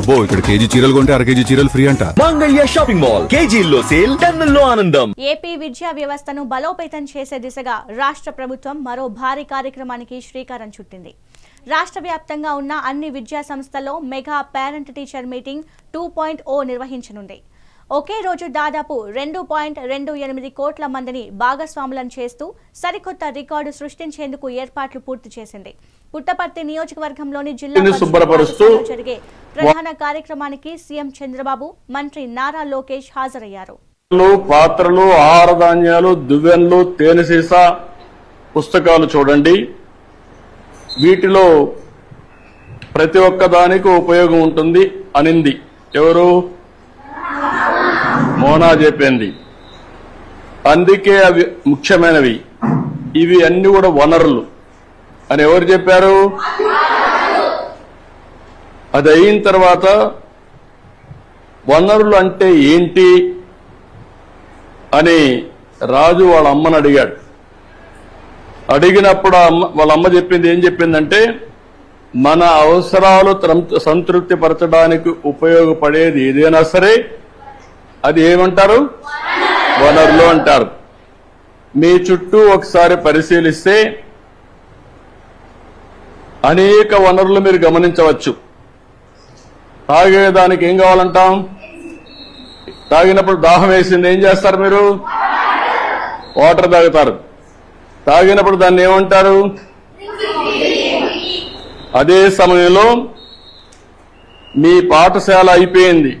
అబ్బో ఇక్కడ కేజీ చీరలు కొంటే అర కేజీ చీరలు ఫ్రీ అంట. Mangalya shopping mall. కేజీల్లో సేల్ టన్నుల్లో ఆనందం. ఏపీ విద్యా వ్యవస్థను బలోపేతం చేసే దిశగా రాష్ట్ర ప్రభుత్వం మరో భారీ కార్యక్రమానికి శ్రీకారం చుట్టింది. రాష్ట్ర వ్యాప్తంగా ఉన్న అన్ని విద్యా సంస్థల్లో mega parent teacher meeting two point O నిర్వహించనుంది. ఒకే రోజు దాదాపు రెండు పాయింట్ రెండు ఎనిమిది కోట్ల మందిని భాగస్వాములను చేస్తూ సరికొత్త రికార్డు సృష్టించేందుకు ఏర్పాట్లు పూర్తి చేసింది. పుట్టపర్తి నియోజకవర్గంలోని జిల్లా జరిగే ప్రధాన కార్యక్రమానికి సీఎం చంద్రబాబు మంత్రి నారా లోకేష్ హాజరయ్యారు. పాత్రలు ఆహార ధాన్యాలు దువ్వెన్లు తేనె సీసా పుస్తకాలు చూడండి. వీటిలో ప్రతి ఒక్క దానికి ఉపయోగం ఉంటుంది అనింది. ఎవరు? మోనా చెప్పింది. అందుకే అవి ముఖ్యమైనవి. ఇవి అన్ని కూడా వనరులు. అని ఎవరు చెప్పారు? అది అయిన తర్వాత వనరులు అంటే ఏంటి అని రాజు వాళ్ళ అమ్మను అడిగాడు. అడిగినప్పుడు అమ్మ వాళ్ళ అమ్మ చెప్పింది ఏం చెప్పిందంటే మన అవసరాలు సంతృప్తి పరచడానికి ఉపయోగపడేది ఏదైనా సరే అది ఏమంటారు? వనరులు అంటారు. మీ చుట్టూ ఒకసారి పరిశీలిస్తే అనేక వనరులు మీరు గమనించవచ్చు. తాగేదానికి ఏం కావాలంటాం? తాగినప్పుడు దాహం వేసింది ఏం చేస్తారు మీరు? వాటర్ తాగుతారు. తాగినప్పుడు దాన్ని ఏమంటారు? అదే సమయంలో మీ పాఠశాల అయిపోయింది.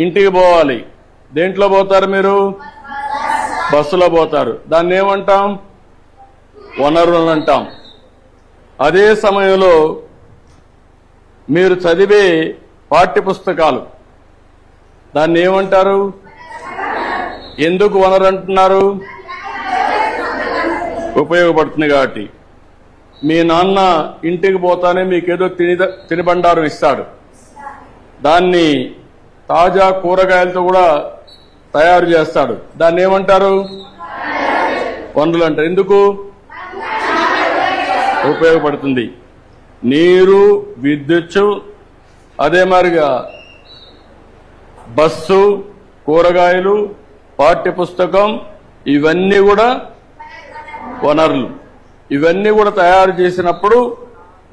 ఇంటికి పోవాలి. దేంట్లో పోతారు మీరు? బస్సులో పోతారు. దాన్ని ఏమంటాం? వనరులు అంటాం. అదే సమయంలో మీరు చదివే పాఠ్య పుస్తకాలు దాన్ని ఏమంటారు? ఎందుకు వనరు అంటున్నారు? ఉపయోగపడుతుంది కాబట్టి. మీ నాన్న ఇంటికి పోతానే మీకేదో తిని తినిబండారం ఇస్తాడు. దాన్ని తాజా కూరగాయలతో కూడా తయారు చేస్తాడు. దాన్ని ఏమంటారు? వనరులు అంటారు ఎందుకు? ఉపయోగపడుతుంది. నీరు విద్యుత్తు అదే మాదిరిగా బస్సు కూరగాయలు పాఠ్య పుస్తకం ఇవన్నీ కూడా వనరులు. ఇవన్నీ కూడా తయారు చేసినప్పుడు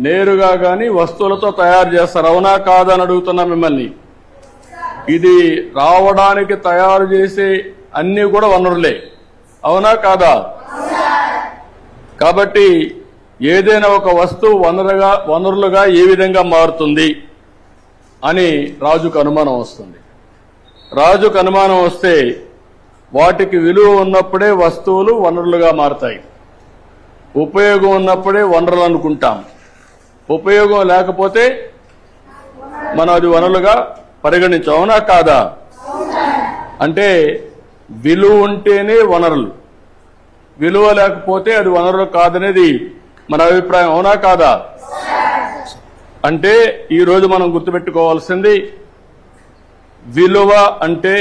నేరుగా కానీ వస్తువులతో తయారు చేస్తారు. అవునా కాదని అడుగుతున్నా మిమ్మల్ని. ఇది రావడానికి తయారు చేసే అన్ని కూడా వనరులే. అవునా కాదా? కాబట్టి ఏదైనా ఒక వస్తువు వనరుగా వనరులుగా ఏ విధంగా మారుతుంది అని రాజుకు అనుమానం వస్తుంది. రాజుకు అనుమానం వస్తే వాటికి విలువ ఉన్నప్పుడే వస్తువులు వనరులుగా మారతాయి. ఉపయోగం ఉన్నప్పుడే వనరులు అనుకుంటాం. ఉపయోగం లేకపోతే మనం అది వనరులుగా పరిగణించాం అవునా కాదా? అంటే విలువ ఉంటేనే వనరులు. విలువ లేకపోతే అది వనరులు కాదనేది మన అభిప్రాయం అవునా కాదా? అంటే ఈరోజు మనం గుర్తుపెట్టుకోవాల్సింది విలువ అంటే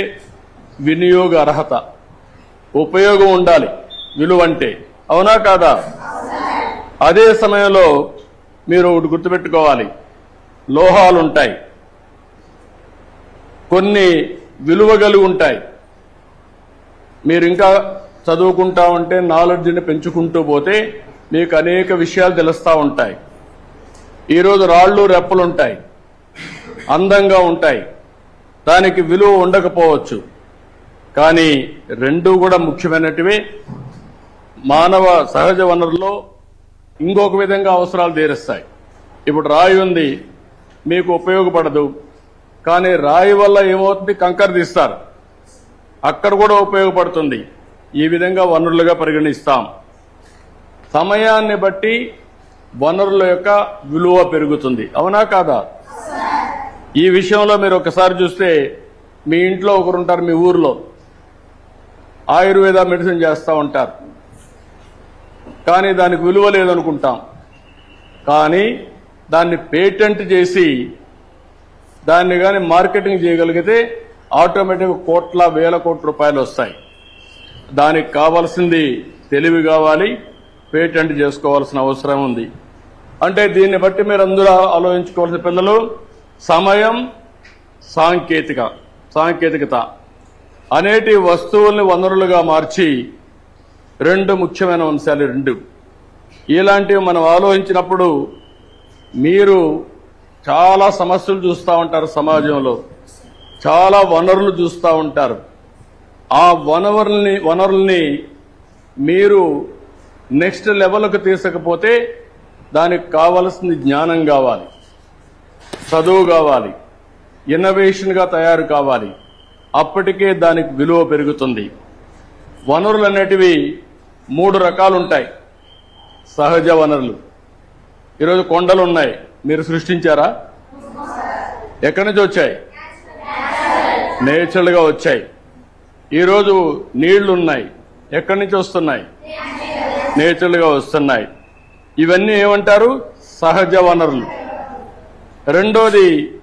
వినియోగ అర్హత. ఉపయోగం ఉండాలి విలువ అంటే. అవునా కాదా? అదే సమయంలో మీరు ఒకటి గుర్తుపెట్టుకోవాలి లోహాలు ఉంటాయి కొన్ని విలువగలు ఉంటాయి. మీరు ఇంకా చదువుకుంటా ఉంటే నాలెడ్జ్ని పెంచుకుంటూ పోతే మీకు అనేక విషయాలు తెలుస్తూ ఉంటాయి. ఈరోజు రాళ్ళు రెప్పలు ఉంటాయి. అందంగా ఉంటాయి. దానికి విలువ ఉండకపోవచ్చు. కానీ రెండూ కూడా ముఖ్యమైనటివి. మానవ సహజ వనరుల్లో ఇంకొక విధంగా అవసరాలు తీరుస్తాయి. ఇప్పుడు రాయి ఉంది. మీకు ఉపయోగపడదు. కానీ రాయి వల్ల ఏమవుతుంది? కంకర తీస్తారు. అక్కడ కూడా ఉపయోగపడుతుంది. ఈ విధంగా వనరులుగా పరిగణిస్తాం. సమయాన్ని బట్టి వనరుల యొక్క విలువ పెరుగుతుంది. అవునా కాదా? ఈ విషయంలో మీరు ఒకసారి చూస్తే మీ ఇంట్లో ఒకరుంటారు మీ ఊర్లో. ఆయుర్వేద మెడిసిన్ చేస్తూ ఉంటారు. కానీ దానికి విలువ లేదనుకుంటాం. కానీ దాన్ని పేటెంట్ చేసి దాన్ని కానీ మార్కెటింగ్ చేయగలిగితే ఆటోమేటిక్ కోట్ల వేల కోట్ల రూపాయలు వస్తాయి. దానికి కావాల్సింది తెలివి కావాలి పేటెంట్ చేసుకోవాల్సిన అవసరం ఉంది. అంటే దీన్ని బట్టి మీరు అందరూ ఆలోచించుకోవాల్సిన పిల్లలు సమయం సాంకేతిక సాంకేతికత. అనేటి వస్తువుల్ని వనరులుగా మార్చి రెండు ముఖ్యమైన అంశాలు రెండు. ఇలాంటివి మనం ఆలోచించినప్పుడు మీరు చాలా సమస్యలు చూస్తూ ఉంటారు సమాజంలో. చాలా వనరులు చూస్తూ ఉంటారు. ఆ వనరుల్ని వనరుల్ని మీరు నెక్స్ట్ లెవెల్కి తీసుకపోతే దానికి కావలసిన జ్ఞానం కావాలి. చదువు కావాలి. ఇన్నోవేషన్గా తయారు కావాలి. అప్పటికే దానికి విలువ పెరుగుతుంది. వనరులు అనేటివి మూడు రకాలు ఉంటాయి సహజ వనరులు. ఈరోజు కొండలు ఉన్నాయి మీరు సృష్టించారా? ఎక్కడి నుంచి వచ్చాయి? నేచురల్గా వచ్చాయి. ఈరోజు నీళ్ళు ఉన్నాయి ఎక్కడి నుంచి వస్తున్నాయి? నేచురల్గా వస్తున్నాయి. ఇవన్నీ ఏమంటారు? సహజ వనరులు. రెండోది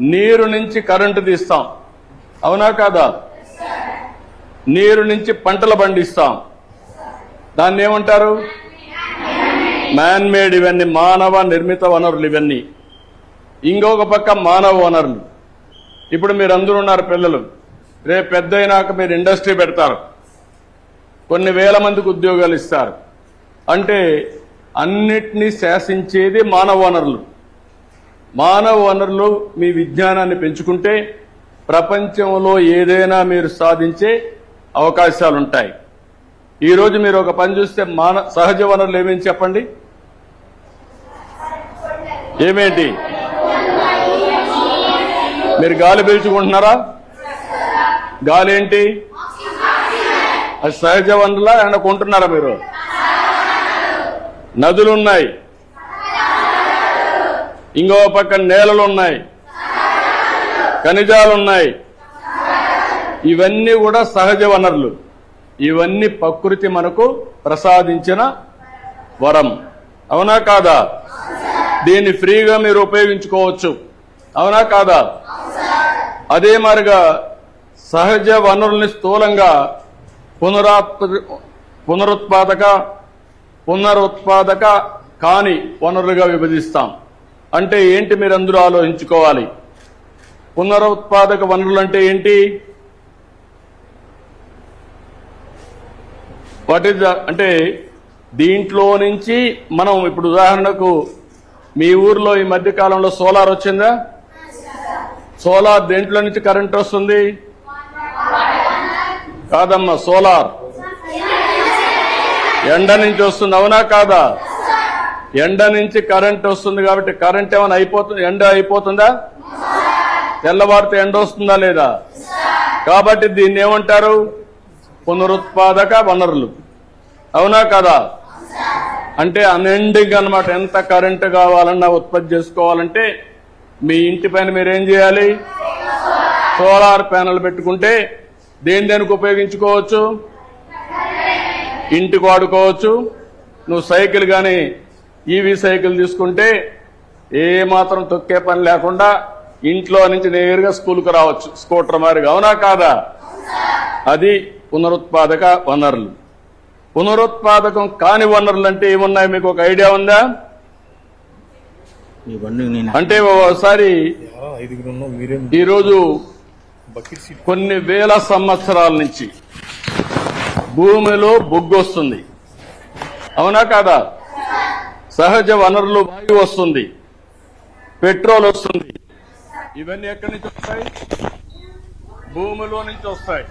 నీరు నుంచి కరెంటు తీస్తాం. అవునా కాదా? నీరు నుంచి పంటలు పండిస్తాం. దాన్ని ఏమంటారు? మ్యాన్ మేడ్ ఇవన్నీ మానవ నిర్మిత వనరులు ఇవన్నీ. ఇంకొక పక్క మానవ వనరులు. ఇప్పుడు మీరు అందరూ ఉన్నారు పిల్లలు. రేపు పెద్ద అయినాక మీరు ఇండస్ట్రీ పెడతారు. కొన్ని వేల మందికి ఉద్యోగాలు ఇస్తారు. అంటే అన్నిటినీ శాసించేది మానవ వనరులు. మానవ వనరులు మీ విజ్ఞానాన్ని పెంచుకుంటే ప్రపంచంలో ఏదైనా మీరు సాధించే అవకాశాలుంటాయి. ఈరోజు మీరు ఒక పని చూస్తే మాన సహజ వనరులు ఏమేమి చెప్పండి? ఏమేంటి? మీరు గాలి పీల్చుకుంటున్నారా? గాలి ఏంటి అది సహజ వనరులా? ఏమైనా కొంటున్నారా మీరు? నదులు ఉన్నాయి ఇంకో పక్క నేలలు ఉన్నాయి ఖనిజాలు ఉన్నాయి ఇవన్నీ కూడా సహజ వనరులు. ఇవన్నీ ప్రకృతి మనకు ప్రసాదించిన వరం. అవునా కాదా? దీన్ని ఫ్రీగా మీరు ఉపయోగించుకోవచ్చు. అవునా కాదా? అదే మరిగా సహజ వనరుల్ని స్థూలంగా పునరాత్ప పునరుత్పాదక పునరుత్పాదక కాని వనరులుగా విభజిస్తాం. అంటే ఏంటి మీరు అందరూ ఆలోచించుకోవాలి? పునరుత్పాదక వనరులు అంటే ఏంటి? వాట్ ఇస్ అంటే దీంట్లో నుంచి మనం ఇప్పుడు ఉదాహరణకు మీ ఊర్లో ఈ మధ్య కాలంలో సోలార్ వచ్చిందా? సోలార్ దేంట్లో నుంచి కరెంట్ వస్తుంది? కాదమ్మా సోలార్. ఎండ నుంచి వస్తుంది అవునా కాదా? ఎండ నుంచి కరెంట్ వస్తుంది కాబట్టి కరెంట్ ఏమైనా అయిపోతుంది ఎండ అయిపోతుందా? తెల్లవారితే ఎండ వస్తుందా లేదా? కాబట్టి దీన్ని ఏమంటారు? పునరుత్పాదక వనరులు. అవునా కదా? అంటే అన్ఎండింగ్ అనమాట ఎంత కరెంటు కావాలన్నా ఉత్పత్తి చేసుకోవాలంటే మీ ఇంటి పైన మీరేం చేయాలి? సోలార్ ప్యానల్ పెట్టుకుంటే దేని దేనికి ఉపయోగించుకోవచ్చు? ఇంటికి వాడుకోవచ్చు. నువ్వు సైకిల్ కానీ ఈవీ సైకిల్ తీసుకుంటే ఏ మాత్రం తొక్కే పని లేకుండా ఇంట్లో నుంచి నేరుగా స్కూల్కి రావచ్చు. స్కూటర్ మారిగా అవునా కాదా? అది పునరుత్పాదక వనరులు. పునరుత్పాదకం కాని వనరులు అంటే ఏమున్నాయి? మీకు ఒక ఐడియా ఉందా? అంటే ఒకసారి ఈరోజు కొన్ని వేల సంవత్సరాల నుంచి భూమిలో బొగ్గు వస్తుంది. అవునా కాదా? సహజ వనరులు వాయువు వస్తుంది. పెట్రోల్ వస్తుంది. ఇవన్నీ ఎక్కడి నుంచి వస్తాయి? భూమిలో నుంచి వస్తాయి.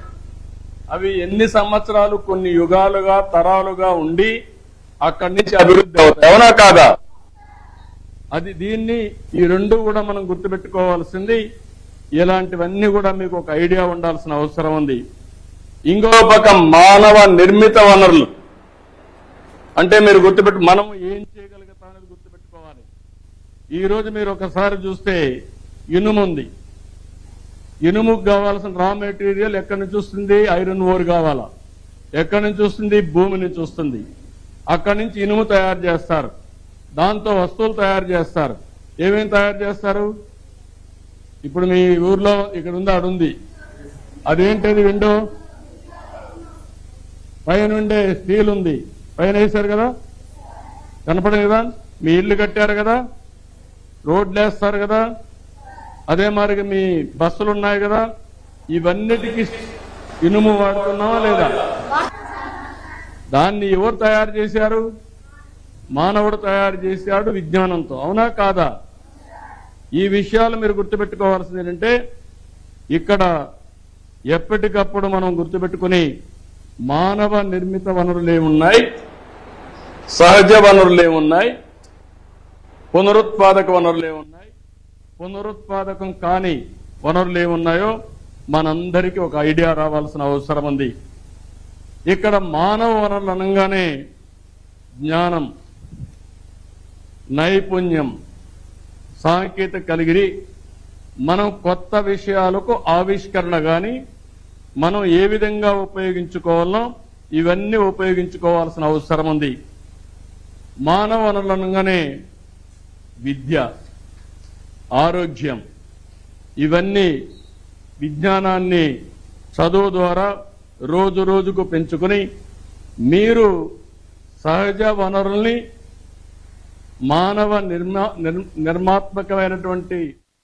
అవి ఎన్ని సంవత్సరాలు కొన్ని యుగాలుగా తరాలుగా ఉండి అక్కడి నుంచి అభివృద్ధి అవుతాయి. అవునా కాదా? అది దీన్ని ఈ రెండు కూడా మనం గుర్తుపెట్టుకోవాల్సింది. ఇలాంటివన్నీ కూడా మీకు ఒక ఐడియా ఉండాల్సిన అవసరం ఉంది. ఇంకో పక్క మానవ నిర్మిత వనరులు. అంటే మీరు గుర్తుపెట్టు మనం ఏం చేయగలుగుతాం అనేది గుర్తుపెట్టుకోవాలి. ఈ రోజు మీరు ఒకసారి చూస్తే ఇనుము ఉంది ఇనుముకు కావాల్సిన రా మెటీరియల్ ఎక్కడి నుంచి వస్తుంది? ఐరన్ ఓర్ కావాలా? ఎక్కడి నుంచి వస్తుంది? భూమి నుంచి వస్తుంది. అక్కడి నుంచి ఇనుము తయారు చేస్తారు. దాంతో వస్తువులు తయారు చేస్తారు. ఏమేమి తయారు చేస్తారు? ఇప్పుడు మీ ఊర్లో ఇక్కడ ఉంది అడుంది అదేంటది విండో? పైన ఉండే స్టీల్ ఉంది. పైన వేశారు కదా? కనపడదు కదా మీ ఇల్లు కట్టారు కదా? రోడ్లు వేస్తారు కదా? అదే మరి మీ బస్సులు ఉన్నాయి కదా ఇవన్నిటికి ఇనుము వాడుతున్నావా లేదా? దాన్ని ఎవరు తయారు చేశారు? మానవుడు తయారు చేశాడు విజ్ఞానంతో. అవునా కాదా? ఈ విషయాలు మీరు గుర్తుపెట్టుకోవాల్సింది ఏంటంటే ఇక్కడ ఎప్పటికప్పుడు మనం గుర్తుపెట్టుకుని మానవ నిర్మిత వనరులు ఏమున్నాయి సహజ వనరులు ఏమున్నాయి పునరుత్పాదక వనరులు ఏమున్నాయి పునరుత్పాదకం కాని వనరులు ఏమున్నాయో మనందరికీ ఒక ఐడియా రావాల్సిన అవసరం ఉంది. ఇక్కడ మానవ వనరులు అనగానే జ్ఞానం నైపుణ్యం సాంకేతిక కలిగిరి. మనం కొత్త విషయాలకు ఆవిష్కరణ కానీ మనం ఏ విధంగా ఉపయోగించుకోవాలో ఇవన్నీ ఉపయోగించుకోవాల్సిన అవసరం ఉంది. మానవ వనరులు అనగానే విద్య. ఆరోగ్యం. ఇవన్నీ విజ్ఞానాన్ని చదువు ద్వారా రోజు రోజుకు పెంచుకుని మీరు సహజ వనరుల్ని మానవ నిర్మా నిర్- నిర్మాత్మకమైనటువంటి